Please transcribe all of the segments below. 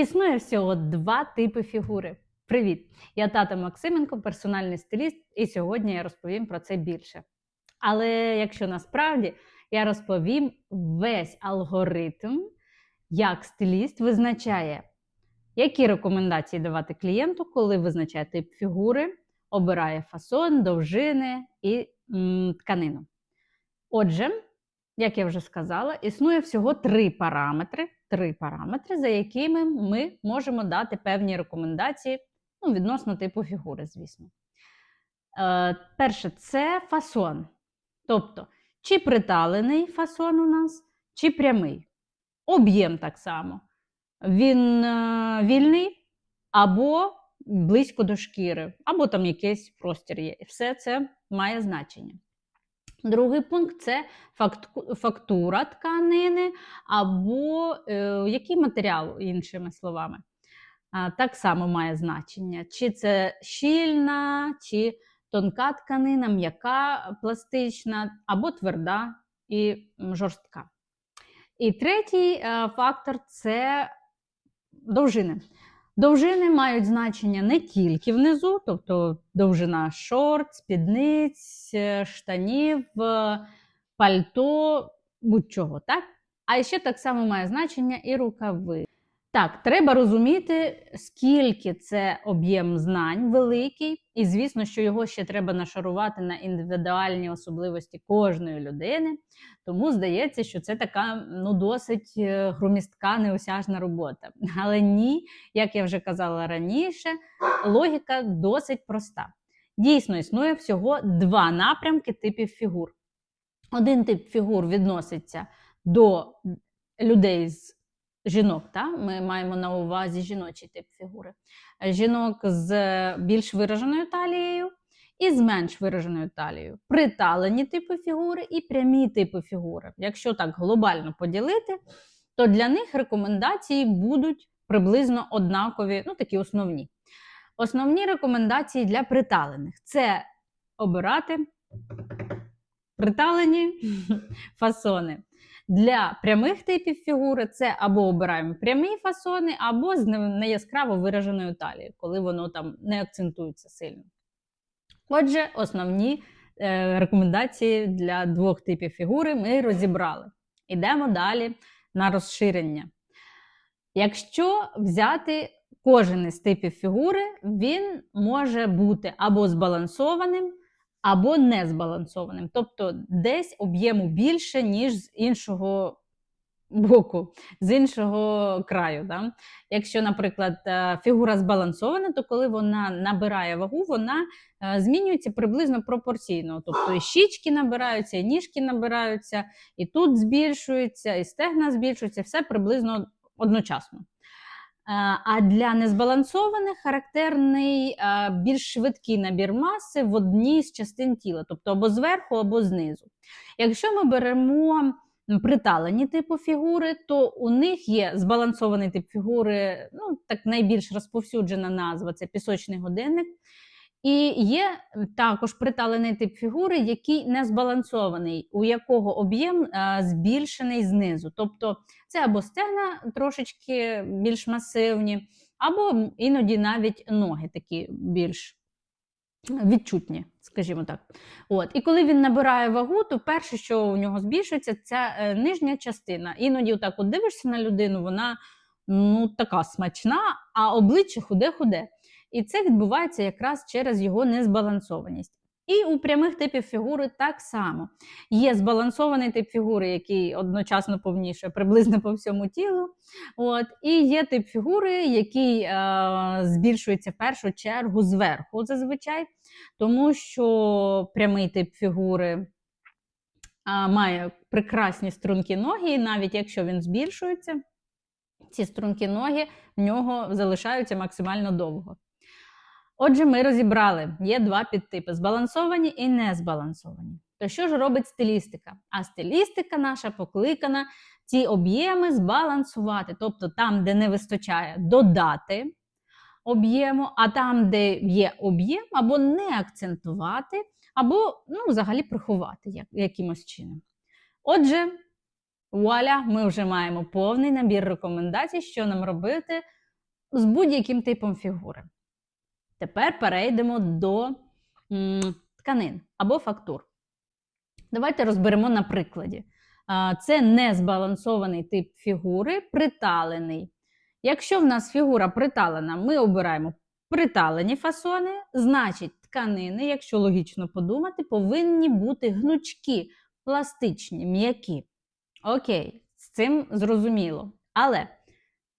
Існує всього два типи фігури. Привіт! Я тата Максименко, персональний стиліст, і сьогодні я розповім про це більше. Але якщо насправді я розповім весь алгоритм, як стиліст визначає, які рекомендації давати клієнту, коли визначає тип фігури, обирає фасон, довжини і м, тканину. Отже, як я вже сказала, існує всього три параметри, три параметри, за якими ми можемо дати певні рекомендації ну, відносно типу фігури, звісно. Е, перше, це фасон. Тобто, чи приталений фасон у нас, чи прямий. Об'єм так само. Він е, вільний або близько до шкіри, або там якийсь простір є. І все це має значення. Другий пункт це фактура тканини або е, який матеріал, іншими словами. Так само має значення. Чи це щільна, чи тонка тканина, м'яка, пластична, або тверда і жорстка. І третій е, фактор це довжини. Довжини мають значення не тільки внизу, тобто довжина шорт, спідниць, е, штанів, е, пальто, будь-чого, так? А ще так само має значення і рукави. Так, треба розуміти, скільки це об'єм знань великий, і звісно, що його ще треба нашарувати на індивідуальні особливості кожної людини. Тому здається, що це така ну, досить е, громістка, неосяжна робота. Але ні, як я вже казала раніше, логіка досить проста. Дійсно, існує всього два напрямки типів фігур. Один тип фігур відноситься до людей з жінок. Та? Ми маємо на увазі жіночий тип фігури. Жінок з більш вираженою талією і з менш вираженою талією. Приталені типи фігури і прямі типи фігури. Якщо так глобально поділити, то для них рекомендації будуть приблизно однакові, ну такі основні. Основні рекомендації для приталених це обирати приталені фасони. Для прямих типів фігури це або обираємо прямі фасони, або з неяскраво вираженою талією, коли воно там не акцентується сильно. Отже, основні е, рекомендації для двох типів фігури ми розібрали. Ідемо далі на розширення. Якщо взяти кожен із типів фігури, він може бути або збалансованим, або незбалансованим. Тобто десь об'єму більше, ніж з іншого боку, з іншого краю. Да? Якщо, наприклад, е, фігура збалансована, то коли вона набирає вагу, вона е, змінюється приблизно пропорційно. Тобто і щічки набираються, і ніжки набираються, і тут збільшується, і стегна збільшуються, все приблизно одночасно. Е, А для незбалансованих характерний е, більш швидкий набір маси в одній з частин тіла, тобто або зверху, або знизу. Якщо ми беремо приталені типу фігури, то у них є збалансований тип фігури, ну так найбільш розповсюджена назва це пісочний годинник. І є також приталений тип фігури, який не збалансований, у якого об'єм е, збільшений знизу. Тобто це або стегна трошечки більш масивні, або іноді навіть ноги такі більш відчутні, скажімо так. От. І коли він набирає вагу, то перше, що у нього збільшується, це е, нижня частина. Іноді отак от дивишся на людину, вона ну, така смачна, а обличчя худе-худе. І це відбувається якраз через його незбалансованість. І у прямих типів фігури так само. Є збалансований тип фігури, який одночасно повніше приблизно по всьому тілу. От. І є тип фігури, який е, збільшується в першу чергу зверху зазвичай, тому що прямий тип фігури а, має прекрасні стрункі ноги, і навіть якщо він збільшується, ці стрункі ноги в нього залишаються максимально довго. Отже, ми розібрали, є два підтипи: збалансовані і незбалансовані. То що ж робить стилістика? А стилістика наша покликана ці об'єми збалансувати. Тобто там, де не вистачає, додати об'єму, а там, де є об'єм, або не акцентувати, або ну, взагалі приховати як, якимось чином. Отже, вуаля, ми вже маємо повний набір рекомендацій, що нам робити з будь-яким типом фігури. Тепер перейдемо до тканин або фактур. Давайте розберемо на прикладі. Це незбалансований тип фігури, приталений. Якщо в нас фігура приталена, ми обираємо приталені фасони, значить тканини, якщо логічно подумати, повинні бути гнучкі, пластичні, м'які. Окей, з цим зрозуміло. Але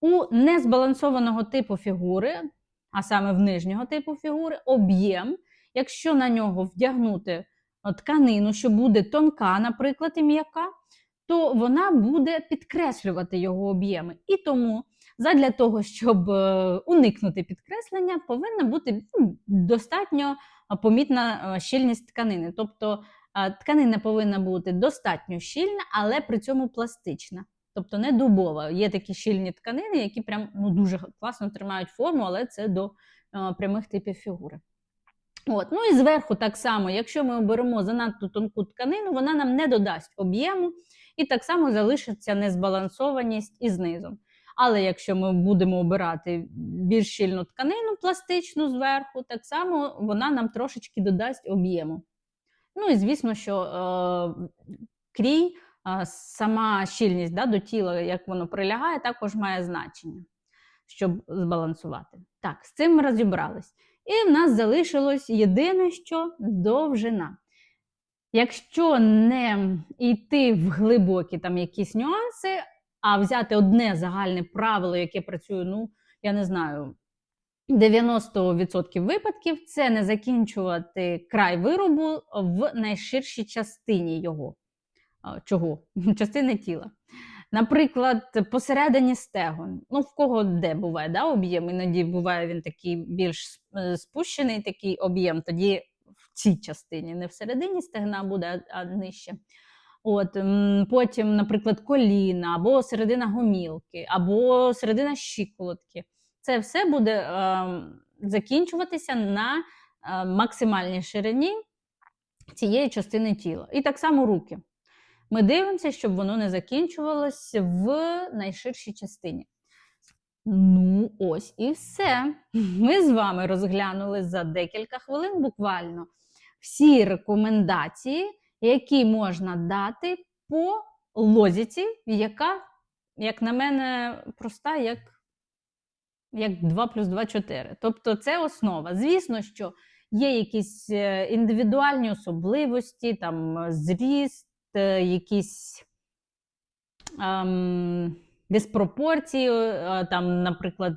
у незбалансованого типу фігури, а саме в нижнього типу фігури, об'єм, якщо на нього вдягнути тканину, що буде тонка, наприклад, і м'яка, то вона буде підкреслювати його об'єми. І тому, задля того, щоб е, уникнути підкреслення, повинна бути ну, достатньо помітна е, щільність тканини. Тобто е, тканина повинна бути достатньо щільна, але при цьому пластична. Тобто не дубова. Є такі щільні тканини, які прям ну, дуже класно тримають форму, але це до е, прямих типів фігури. От. Ну і зверху так само, якщо ми оберемо занадто тонку тканину, вона нам не додасть об'єму, і так само залишиться незбалансованість і знизу. Але якщо ми будемо обирати більш щільну тканину пластичну зверху, так само вона нам трошечки додасть об'єму. Ну і звісно, що е, крій, сама щільність да, до тіла, як воно прилягає, також має значення, щоб збалансувати. Так, з цим ми розібрались. І в нас залишилось єдине, що довжина. Якщо не йти в глибокі там якісь нюанси, а взяти одне загальне правило, яке працює, ну, я не знаю, 90% випадків, це не закінчувати край виробу в найширшій частині його. Чого? Частини тіла. Наприклад, посередині стегон. Ну, в кого де буває да, об'єм, іноді буває він такий більш е, спущений такий об'єм, тоді в цій частині, не всередині стегна буде, а нижче. От, Потім, наприклад, коліна, або середина гомілки, або середина щиколотки. Це все буде е, закінчуватися на е, максимальній ширині цієї частини тіла. І так само руки. Ми дивимося, щоб воно не закінчувалося в найширшій частині. Ну, ось і все. Ми з вами розглянули за декілька хвилин буквально всі рекомендації, які можна дати по лозіці, яка, як на мене, проста, як як 2 плюс 2 – 4. Тобто це основа. Звісно, що є якісь е, індивідуальні особливості, там зріст, е, якісь ем, диспропорції, е, там, наприклад,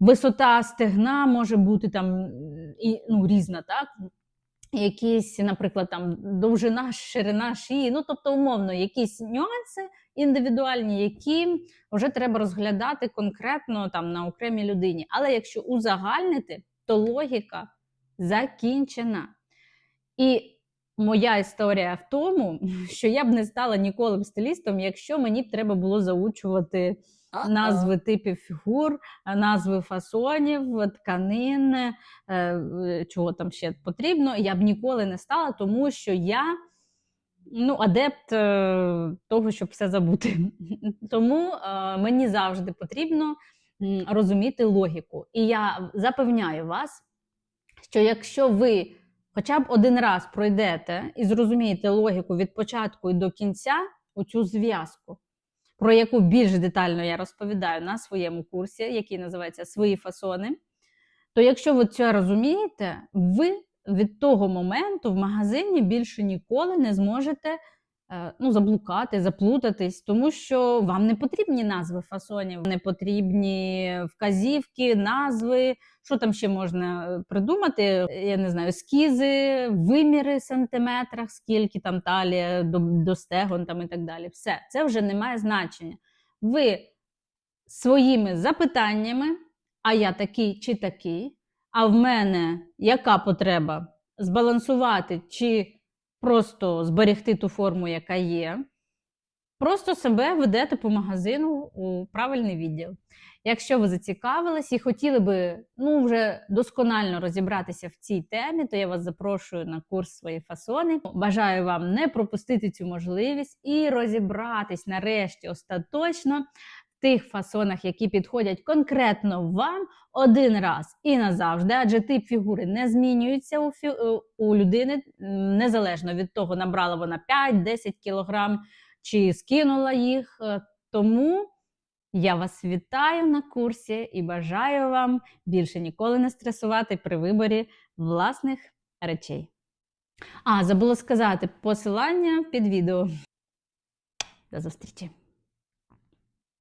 висота стегна може бути там і, ну, різна, так? Якісь, наприклад, там довжина, ширина шиї, ну тобто, умовно, якісь нюанси індивідуальні, які вже треба розглядати конкретно там на окремій людині. Але якщо узагальнити, то логіка закінчена. І моя історія в тому, що я б не стала ніколи стилістом, якщо мені б треба було заучувати назви типів фігур, назви фасонів, тканин, е, чого там ще потрібно. Я б ніколи не стала, тому що я ну, адепт е, того, щоб все забути. Тому е, мені завжди потрібно розуміти логіку. І я запевняю вас, що якщо ви хоча б один раз пройдете і зрозумієте логіку від початку і до кінця, у цю зв'язку, про яку більш детально я розповідаю на своєму курсі, який називається Свої фасони, то якщо ви це розумієте, ви від того моменту в магазині більше ніколи не зможете ну, заблукати, заплутатись, тому що вам не потрібні назви фасонів, не потрібні вказівки, назви. Що там ще можна е, придумати? Я не знаю, ескізи, виміри в сантиметрах, скільки там талія до, до стегон там і так далі. Все, це вже не має значення. Ви своїми запитаннями, а я такий чи такий а в мене яка потреба? Збалансувати чи просто зберегти ту форму, яка є. Просто себе ведете по магазину у правильний відділ. Якщо ви зацікавились і хотіли би ну, вже досконально розібратися в цій темі, то я вас запрошую на курс свої фасони. Бажаю вам не пропустити цю можливість і розібратись нарешті остаточно тих фасонах, які підходять конкретно вам один раз і назавжди, адже тип фігури не змінюється у, фі... у людини незалежно від того, набрала вона 5-10 кілограм чи скинула їх. Е, Тому я вас вітаю на курсі і бажаю вам більше ніколи не стресувати при виборі власних речей. А, забула сказати посилання під відео. До зустрічі!